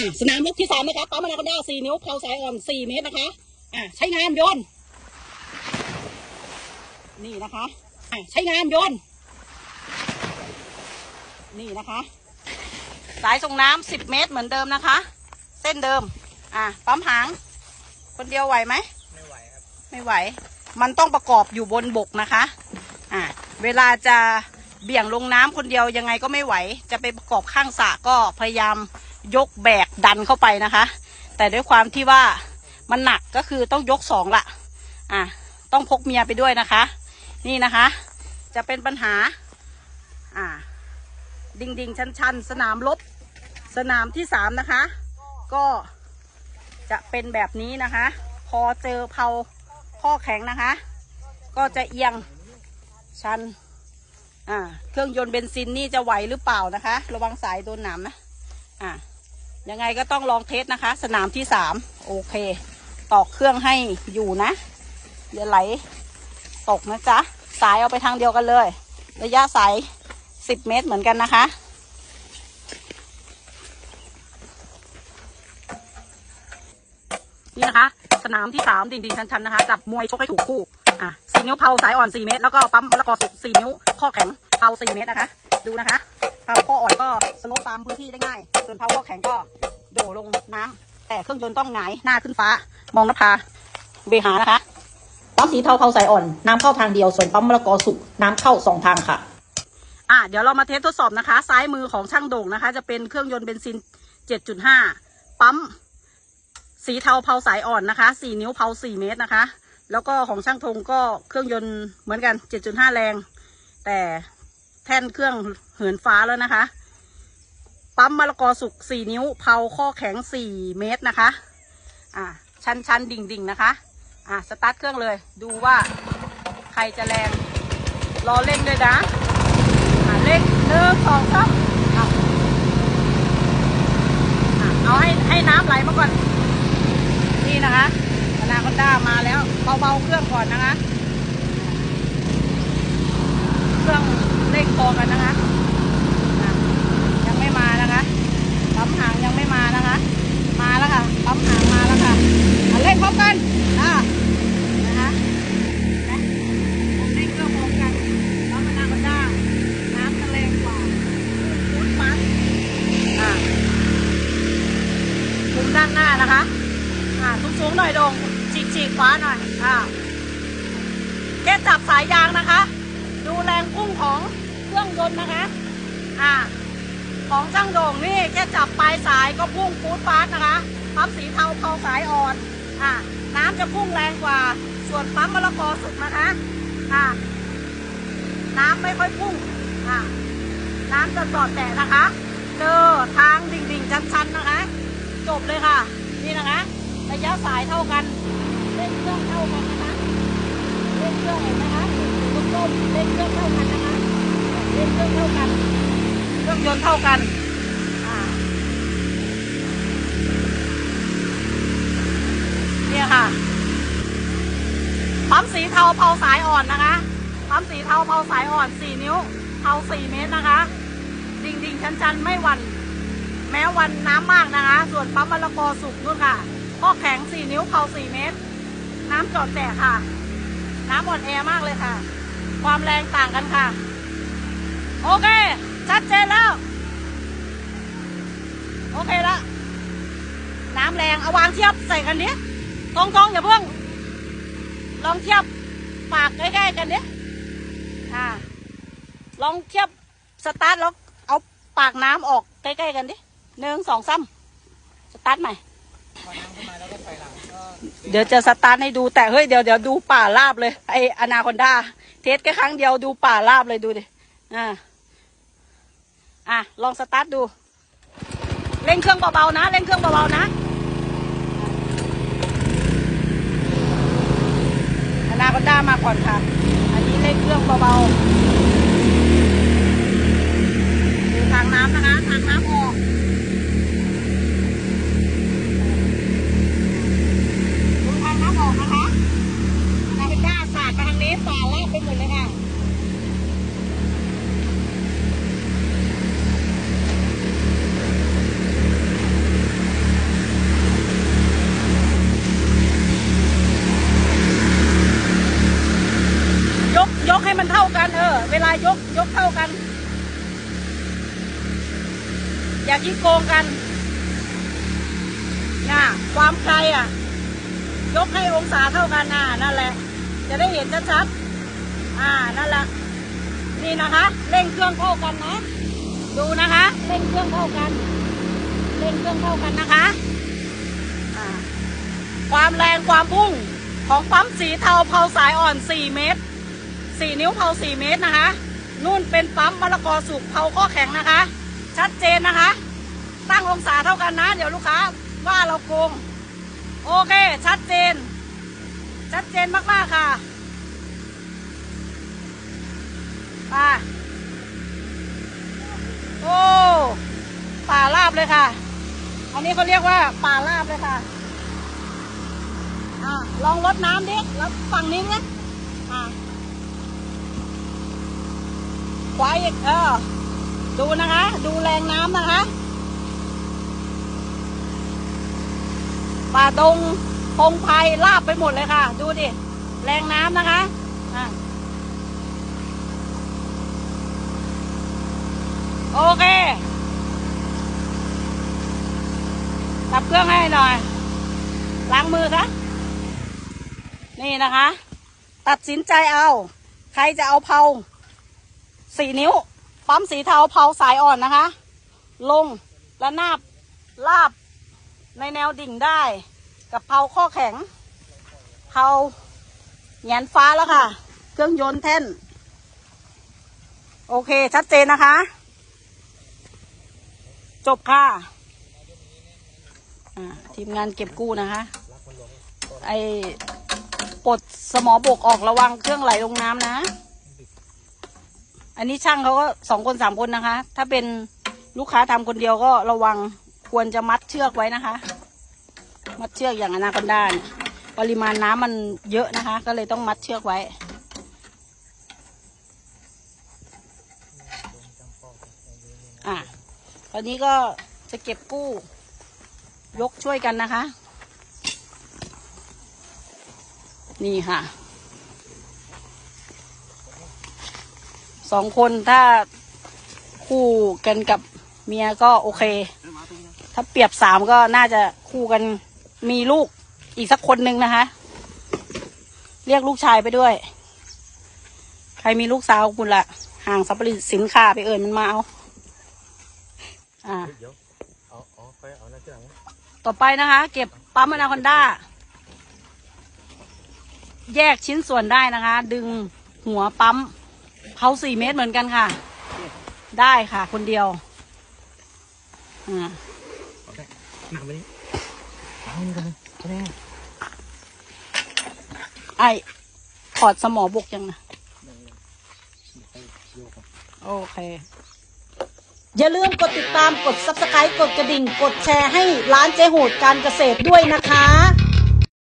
อ่าสนามลูกที่สามนะคะปั๊มอนาคอนด้าสี่นิ้วเพลาสายอ่อนสี่เมตรนะคะ อ่าใช้งานโยน นี่นะคะอ่าใช้งานโยน นี่นะคะ สายส่งน้ำสิบเมตรเหมือนเดิมนะคะ เส้นเดิม อ่าปั๊มหาง คนเดียวไหวไหม ไม่ไหวครับ ไม่ไหว มันต้องประกอบอยู่บนบกนะคะ อ่าเวลาจะ เบี่ยงลงน้ำคนเดียวยังไงก็ไม่ไหว จะไปประกอบข้างสระก็พยายามยกแบกดันเข้าไปนะคะ แต่ด้วยความที่ว่ามันหนักก็คือต้องยกสองละอ่าต้องพกเมียไปด้วยนะคะ นี่นะคะ จะเป็นปัญหา อ่า ดิ่งดิ่งชันชันสนามรบสนามที่สามนะคะ ก็จะเป็นแบบนี้นะคะ พอเจอเพาข้อแข็งนะคะ ก็จะเอียงชัน อ่า เครื่องยนต์เบนซินนี่จะไหวหรือเปล่านะคะ ระวังสายโดนหนามนะอ่ายังไงก็ต้องลองเทสนะคะ สนามที่สามโอเคตอกเครื่องให้อยู่นะอย่าไหลตกนะจ๊ะ สายเอาไปทางเดียวกันเลย ระยะสายสิบเมตรเหมือนกันนะคะนี่นะคะ สนามที่สามดิ่งดิ่งชันๆนะคะ จับมวยชกให้ถูกคู่ อะสี่นิ้วเผาสายอ่อนสี่เมตร แล้วก็ปั๊มมะละกอสุกสี่นิ้ว ข้อแข็งเผาสี่เมตรนะคะ ดูนะคะเผาข้ออ่อนก็สโลปตามพื้นที่ได้ง่าย ส่วนเผาข้อแข็งก็โดดลงน้ำแต่เครื่องยนต์ต้องหงายหน้าขึ้นฟ้า มองนภาเบหานะคะปั๊มสีเทาเผาสายอ่อนน้ำเข้าทางเดียว ส่วนปั๊มมะละกอสุกน้ำเข้าสองทางค่ะ อะเดี๋ยวเรามาเทสทดสอบนะคะ ซ้ายมือของช่างโด่งนะคะ จะเป็นเครื่องยนต์เบนซิน 7.5 ปั๊มสีเทาเผาสายอ่อนนะคะ 4 นิ้วเผา4 เมตรนะคะ แล้วก็ของช่างธงก็เครื่องยนต์เหมือนกัน 7.5 แรง แต่แท่นเครื่องเหินฟ้าแล้วนะคะ ปั๊มมะละกอสุก4นิ้วเผาข้อแข็ง4เมตรนะคะ อ่าชันชันดิ่งดิ่งนะคะ อ่าสตาร์ทเครื่องเลย ดูว่าใครจะแรง รอเร่งด้วยนะอ่าเร่งหนึ่งสองสามเอาอะเอาให้ให้น้ำไหลมาก่อน นี่นะคะนาคอนด้ามาแล้ว เบาๆเครื่องก่อนนะคะ รื่องเร่งพอกันนะคะ ยังไม่มานะคะปั๊มหางยังไม่มานะคะ มาแล้วค่ะปั๊มหางมาแล้วค่ะเร่งพร้อมกันอะนะคะนะเร่งเครื่องพร้อมกันปั๊มอนาคอนด้าน้ำจะแรงกว่าฟุตปั๊มอะมุมด้านหน้านะคะอ่าสูงๆหน่อยดงฉีกฉีกๆขวาหน่อยอ่าแค่จับสายยางนะคะ นนะคะ อ่า ของช่างโด่งนี่แค่จับปลายสายก็พุ่งฟูดฟาส์นะคะปั๊มสีเทาเทาสายอ่อน อ่า น้ำจะพุ่งแรงกว่า ส่วนปั๊มมะละกอสุกนะคะ อ่า น้ำไม่ค่อยพุ่ง อ่า น้ำจะสอดแต่นะคะเจอทางดิ่งๆชันๆนะคะ จบเลยค่ะ นี่นะคะระยะสายเท่ากันเล่นเครื่องเท่ากันนะคะเล่นเครื่องเห็นไหมคะลูกต้มเล่นเครื่องเท่ากันนะคะ เล่นเครื่องเท่ากัน เครื่องยนต์เท่ากันเนี่ยค่ะปั๊มสีเทาเผาสายอ่อนนะคะปั๊มสีเทาเผาสายอ่อนสี่นิ้วเผาสี่เมตรนะคะ ดิ่งดิ่งชันชันไม่วัน แม้วันน้ำมากนะคะ ส่วนปั๊มมะละกอสุกนู่นค่ะข้อแข็ง 4 นิ้วเผา4 เมตร น้ำจอดแตกค่ะ น้ำอ่อนแอมากเลยค่ะ ความแรงต่างกันค่ะ โอเค ชัดเจนแล้ว โอเคละ น้ำแรง เอาวางเทียบใส่กันดิตรงๆอย่าเพิ่ง ลองเทียบปากใกล้ๆกันดิอ่า ลองเทียบสตาร์ทแล้วเอาปากน้ำออกใกล้ๆกันดิหนึ่งสองสามสตาร์ทใหม่เข้ามาแล้วก็ถอยหลังก็เดี๋ยวจะสตาร์ทให้ดูแต่เฮ้ยเดี๋ยวเดี๋ยวดูป่าราบเลยไออนาคอนดาเทสแค่ครั้งเดียวดูป่าราบเลยดูดิอ่า อะลองสตาร์ทดู เร่งเครื่องเบาๆนะ เร่งเครื่องเบาๆนะ อนาคอนด้ามาก่อนค่ะ อันนี้เร่งเครื่องเบาๆดูทางน้ำนะคะ ทางน้ำออก เวลายกยกเท่ากัน อย่าคิดโกงกันนะความไกลอะ ยกให้องศาเท่ากันน่ะนั่นแหละ จะได้เห็นชัดๆอ่านั่นแหละนี่นะคะเร่งเครื่องเท่ากันนะดูนะคะเร่งเครื่องเท่ากันเร่งเครื่องเท่ากันนะคะความแรงความพุ่งของปั๊มสีเทาเผาสายอ่อน 4 เมตร 4 นิ้วเผา 4 เมตรนะคะ นู่นเป็นปั๊มมะละกอสุกเผาข้อแข็งนะคะ ชัดเจนนะคะ ตั้งองศาเท่ากันนะ เดี๋ยวลูกค้าว่าเราโกง โอเค ชัดเจน ชัดเจนมาก ๆ ค่ะไป่าโอ้ป่าราบเลยค่ะ อันนี้เขาเรียกว่าป่าราบเลยค่ะอ่าลองลดน้ำดิ แล้วฝั่งนี้เนี่ยอ่า ขวาอีกเออ ดูนะคะ ดูแรงน้ำนะคะ ป่าดงพงไพรลาบไปหมดเลยค่ะ ดูดิ แรงน้ำนะคะะโอเคดับเครื่องให้หน่อย ล้างมือซะ นี่นะคะ ตัดสินใจเอา ใครจะเอาเผา สี่นิ้วปั๊มสีเทาเผาสายอ่อนนะคะ ลงและนาบลาบในแนวดิ่งได้ กับเผาข้อแข็งเผาแหงนฟ้าแล้วค่ะ เครื่องยนต์แท่น โอเคชัดเจนนะคะ จบค่ะทีมงานเก็บกู้นะคะ ไอปลดสมอบกออกระวังเครื่องไหลลงน้ำนะ อันนี้ช่างเขาก็สองคนสามคนนะคะ ถ้าเป็นลูกค้าทำคนเดียวก็ระวังควรจะมัดเชือกไว้นะคะ มัดเชือกอย่างอนาคอนดานปริมาณน้ำมันเยอะนะคะ ก็เลยต้องมัดเชือกไว้ อะตอนนี้ก็จะเก็บกู้ ยกช่วยกันนะคะ นี่ค่ะ สองคนถ้าคู่กันกับเมียก็โอเค ถ้าเปรียบสามก็น่าจะคู่กันมีลูกอีกสักคนหนึ่งนะคะ เรียกลูกชายไปด้วย ใครมีลูกสาวคุณละห่างสัพผลิสินค้าไปเอ่ยมันมาเอาอ่าต่อไปนะคะ เก็บปั๊มอนาคอนด้าแยกชิ้นส่วนได้นะคะ ดึงหัวปั๊ม เผาสี่เมตรเหมือนกันค่ะ ได้ค่ะคนเดียวอ่าเอาได้มาไปนี่เอานี่กันเลยเอาแน่ไอถอดสมอบกยังนะไปโยกก่อนโอเค อย่าลืมกดติดตามกด subscribe กดกระดิ่ง กดแชร์ให้ร้านเจโหดการเกษตรด้วยนะคะ